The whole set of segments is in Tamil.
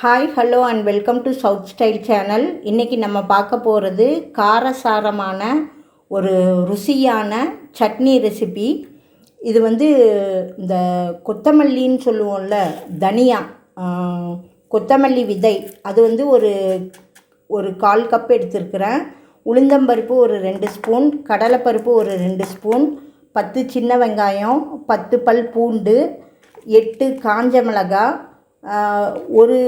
Hi hello and welcome to south style channel இன்றைக்கி நம்ம பார்க்க போகிறது காரசாரமான ஒரு ருசியான சட்னி ரெசிபி இது வந்து இந்த கொத்தமல்லின்னு சொல்லுவோம்ல தனியா கொத்தமல்லி விதை. அது வந்து ஒரு ஒரு கால் கப் எடுத்திருக்கிறேன். உளுந்தம்பருப்பு ஒரு ரெண்டு ஸ்பூன் கடலைப்பருப்பு ஒரு ரெண்டு ஸ்பூன் பத்து சின்ன வெங்காயம் பத்து பல் பூண்டு எட்டு காஞ்ச மிளகாய் ஒரு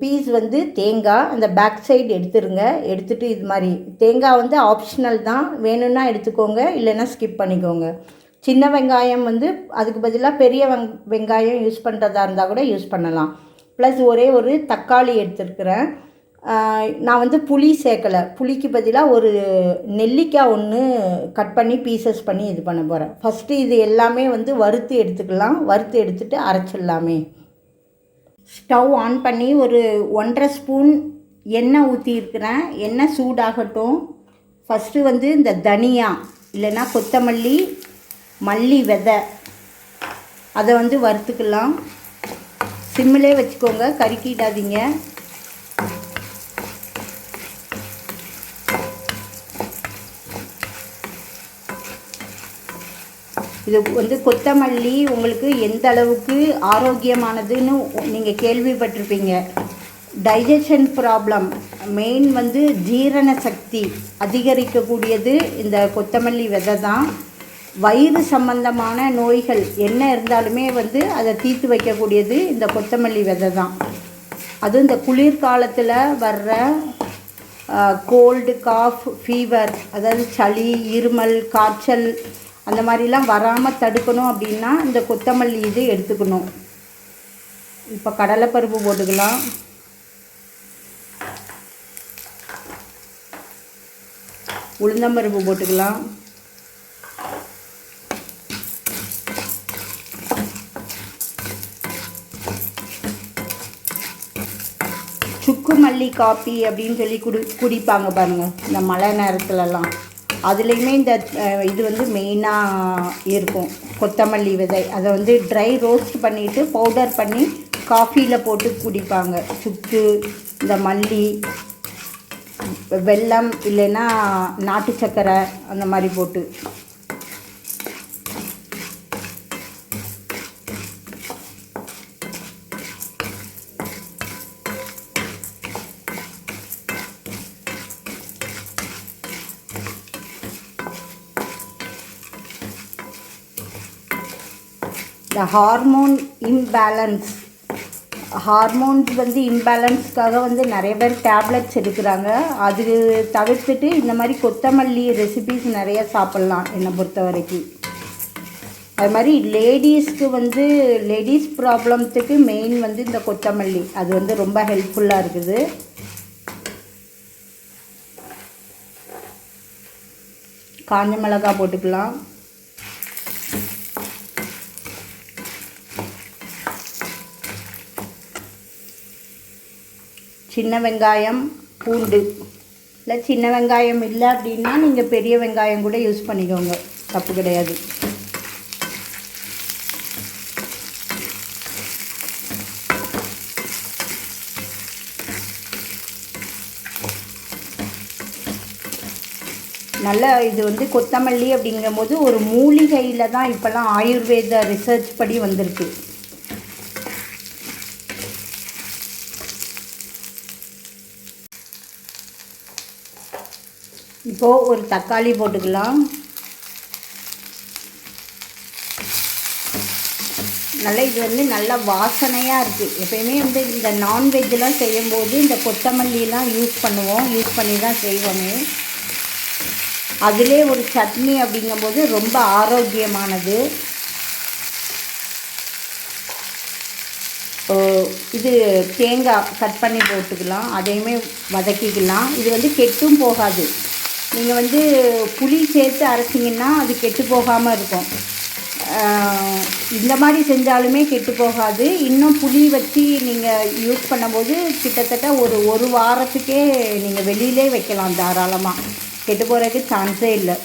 பீஸ் வந்து தேங்காய் அந்த பேக் சைடு எடுத்துருங்க. எடுத்துட்டு இது மாதிரி. தேங்காய் வந்து ஆப்ஷனல் தான். வேணும்னா எடுத்துக்கோங்க இல்லைன்னா ஸ்கிப் பண்ணிக்கோங்க. சின்ன வெங்காயம் வந்து அதுக்கு பதிலாக பெரிய வெங் வெங்காயம் யூஸ் பண்ணுறதா இருந்தால் கூட யூஸ் பண்ணலாம். ப்ளஸ் ஒரே ஒரு தக்காளி எடுத்துருக்குறேன். நான் வந்து புளி சேர்க்கலை. புளிக்கு பதிலாக ஒரு நெல்லிக்காய் ஒன்று கட் பண்ணி பீசஸ் பண்ணி இது பண்ண போகிறேன் ஃபஸ்ட்டு இது எல்லாமே வந்து வறுத்து எடுத்துக்கலாம். வறுத்து எடுத்துட்டு அரைச்சிடலாமே. ஸ்டவ் ஆன் பண்ணி ஒரு ஒன்றரை ஸ்பூன் எண்ணெய் ஊற்றியிருக்கிறேன் எண்ணெய் சூடாகட்டும். ஃபஸ்ட்டு வந்து இந்த தனியா இல்லைன்னா கொத்தமல்லி மல்லி விதை. அதை வந்து வறுத்துக்கலாம். சிம்மிலே வச்சுக்கோங்க கருக்கிடாதீங்க. இது வந்து கொத்தமல்லி உங்களுக்கு எந்த அளவுக்கு ஆரோக்கியமானதுன்னு நீங்கள் கேள்விப்பட்டிருப்பீங்க. டைஜஷன் ப்ராப்ளம் மெயின் வந்து ஜீரண சக்தி அதிகரிக்கக்கூடியது இந்த கொத்தமல்லி விதை தான். வயிறு சம்பந்தமான நோய்கள் என்ன இருந்தாலுமே வந்து அதை தீர்த்து வைக்கக்கூடியது இந்த கொத்தமல்லி விதை தான். அதுவும் இந்த குளிர்காலத்தில் வர்ற கோல்டு காஃப் ஃபீவர் அதாவது சளி இருமல் காய்ச்சல் அந்த மாதிரிலாம் வராமல் தடுக்கணும் அப்படின்னா இந்த கொத்தமல்லி இது எடுத்துக்கணும். இப்போ கடலைப்பருப்பு போட்டுக்கலாம். உளுந்தம்பருப்பு போட்டுக்கலாம். சுக்கு மல்லி காப்பி அப்படின்னு சொல்லி குடி குடிப்பாங்க பாருங்கள் இந்த மழை நேரத்துலலாம். அதுலேயுமே இந்த இது வந்து மெயினாக இருக்கும். கொத்தமல்லி விதை. அதை வந்து ட்ரை ரோஸ்ட் பண்ணிவிட்டு பவுடர் பண்ணி காஃபியில் போட்டு குடிப்பாங்க. சுக்கு இந்த மல்லி வெல்லம் இல்லைன்னா நாட்டு சர்க்கரை அந்த மாதிரி போட்டு. இந்த ஹார்மோன் இம்பேலன்ஸ் ஹார்மோன்ஸ் வந்து இம்பேலன்ஸ்க்காக வந்து நிறைய பேர் டேப்லெட்ஸ் எடுக்கிறாங்க. அது தவிர்த்துட்டு இந்த மாதிரி கொத்தமல்லி ரெசிபிஸ் நிறைய சாப்பிட்லாம் என்னை பொறுத்த வரைக்கும் அது மாதிரி லேடிஸ்க்கு வந்து லேடிஸ் ப்ராப்ளம்த்துக்கு மெயின் வந்து இந்த கொத்தமல்லி. அது வந்து ரொம்ப ஹெல்ப்ஃபுல்லாக இருக்குது. காஞ்ச மிளகா போட்டுக்கலாம். சின்ன வெங்காயம் பூண்டு. இல்லை சின்ன வெங்காயம் இல்லை அப்படின்னா நீங்கள் பெரிய வெங்காயம் கூட யூஸ் பண்ணிக்கோங்க. தப்பு கிடையாது. நல்ல இது வந்து கொத்தமல்லி அப்படிங்கும்போது ஒரு மூலிகையில் தான் இப்போல்லாம் ஆயுர்வேத ரிசர்ச் படி வந்திருக்கு. இப்போது ஒரு தக்காளி போட்டுக்கலாம். நல்லா இது வந்து நல்லா வாசனையாக இருக்குது எப்பயுமே வந்து இந்த நான்வெஜ்லாம் செய்யும்போது இந்த கொத்தமல்லிலாம் யூஸ் பண்ணுவோம். யூஸ் பண்ணி தான் செய்வோமே. அதிலே ஒரு சட்னி அப்படிங்கும்போது ரொம்ப ஆரோக்கியமானது. இது தேங்காய் கட் பண்ணி போட்டுக்கலாம். அதையுமே வதக்கிக்கலாம். இது வந்து கெட்டும் போகாது. நீங்கள் வந்து புளி சேர்த்து அரைச்சிங்கன்னா அது கெட்டு போகாமல் இருக்கும். இந்த மாதிரி செஞ்சாலுமே கெட்டு போகாது. இன்னும் புளி வச்சு நீங்கள் யூஸ் பண்ணும்போது கிட்டத்தட்ட ஒரு ஒரு வாரத்துக்கே நீங்கள் வெளியிலே வைக்கலாம் தாராளமாக கெட்டு போகிறதுக்கு சான்ஸே இல்லை.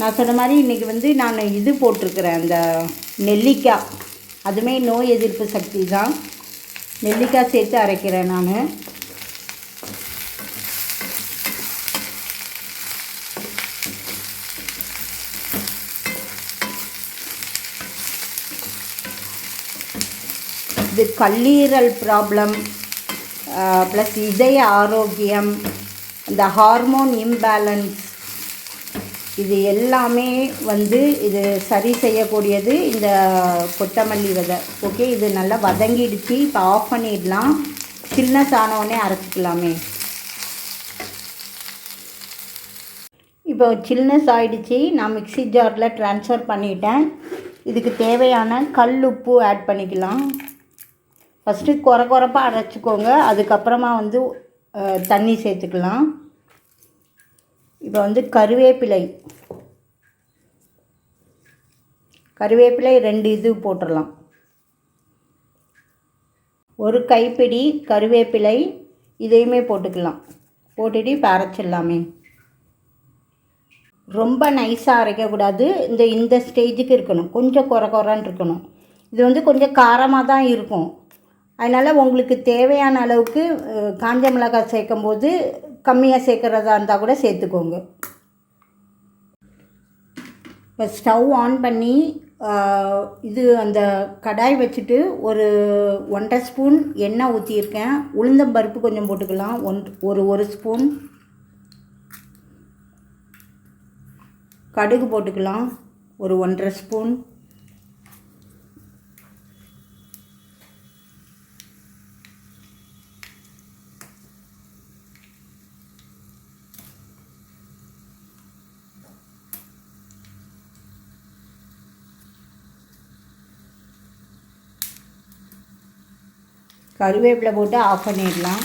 நான் சொன்ன மாதிரி இன்றைக்கி வந்து நான் இது போட்டிருக்கிறேன் அந்த நெல்லிக்காய் அதுவுமே நோய் எதிர்ப்பு சக்தி தான். நெல்லிக்காய் சேர்த்து அரைக்கிறேன் நான். இது கல்லீரல் ப்ராப்ளம் ப்ளஸ் இதய ஆரோக்கியம் இந்த ஹார்மோன் இம்பேலன்ஸ் இது எல்லாமே வந்து இது சரி செய்யக்கூடியது இந்த கொத்தமல்லி விதை. ஓகே இது நல்லா வதங்கிடுச்சு இப்போ ஆஃப் பண்ணிடலாம். சில்னஸ் ஆனவுடனே அரைச்சிக்கலாமே. இப்போ சில்னஸ் ஆகிடுச்சி நான் மிக்ஸி ஜாரில் ட்ரான்ஸ்ஃபர் பண்ணிட்டேன். இதுக்கு தேவையான கல் உப்பு ஆட் பண்ணிக்கலாம். ஃபஸ்ட்டு குறை குறைப்பாக அரைச்சிக்கோங்க அதுக்கப்புறமா வந்து தண்ணி சேர்த்துக்கலாம். இப்போ வந்து கருவேப்பிலை. கருவேப்பிலை ரெண்டு இது போட்டுடலாம் ஒரு கைப்பிடி கருவேப்பிலை இதையுமே போட்டுக்கலாம். போட்டுட்டு இப்போ அரைச்சிடலாமே. ரொம்ப நைஸாக அரைக்கக்கூடாது இந்த இந்த ஸ்டேஜுக்கு இருக்கணும். கொஞ்சம் குறை குறைன்னு இருக்கணும். இது வந்து கொஞ்சம் காரமாக தான் இருக்கும். அதனால் உங்களுக்கு தேவையான அளவுக்கு காஞ்ச மிளகாய் சேர்க்கும் போது கம்மியாக சேர்க்குறதா இருந்தால் கூட சேர்த்துக்கோங்க. இப்போ ஸ்டவ் ஆன் பண்ணி இது அந்த கடாய் வச்சுட்டு ஒரு ஒன்றரை ஸ்பூன் எண்ணெய் ஊற்றியிருக்கேன் உளுந்தம் பருப்பு கொஞ்சம் போட்டுக்கலாம். ஒன் ஒரு ஒரு ஸ்பூன். கடுகு போட்டுக்கலாம். ஒரு ஒன்றரை ஸ்பூன். கருவேப்பிலை போட்டு ஆஃப் பண்ணிடலாம்.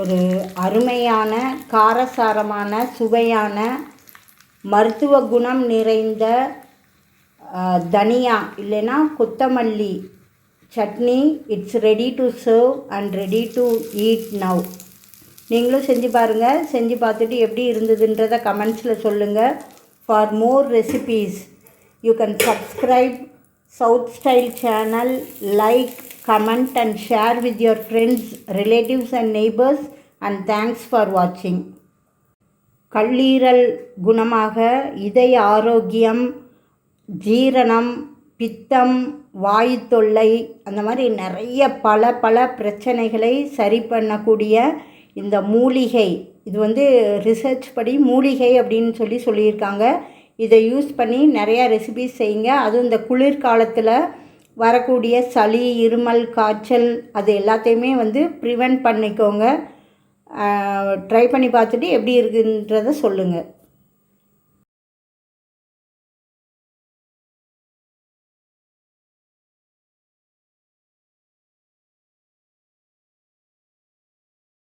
ஒரு அருமையான காரசாரமான சுவையான மருத்துவ குணம் நிறைந்த தனியா இல்லைன்னா கொத்தமல்லி chutney. It's ready to serve and ready to eat now நீங்களும் செஞ்சு பாருங்கள் செஞ்சு பார்த்துட்டு எப்படி இருந்ததுன்றதை கமெண்ட்ஸில் சொல்லுங்கள் for more recipes you can subscribe south style channel like comment and share with your friends relatives and neighbours and thanks for வாட்சிங் கல்லீரல் குணமாக இதய ஆரோக்கியம் ஜீரணம் பித்தம் வாயு தொல்லை அந்த மாதிரி நிறைய பல பல பிரச்சனைகளை சரி பண்ணக்கூடிய இந்த மூலிகை இது வந்து ரிசர்ச் படி மூலிகை அப்படின்னு சொல்லி சொல்லியிருக்காங்க. இதை யூஸ் பண்ணி நிறையா ரெசிபிஸ் செய்யுங்க. அதுவும் இந்த குளிர்காலத்தில் வரக்கூடிய சளி இருமல் காய்ச்சல் அது எல்லாத்தையுமே வந்து ப்ரிவென்ட் பண்ணிக்கோங்க. ட்ரை பண்ணி பார்த்துட்டு எப்படி இருக்குன்றதை சொல்லுங்கள்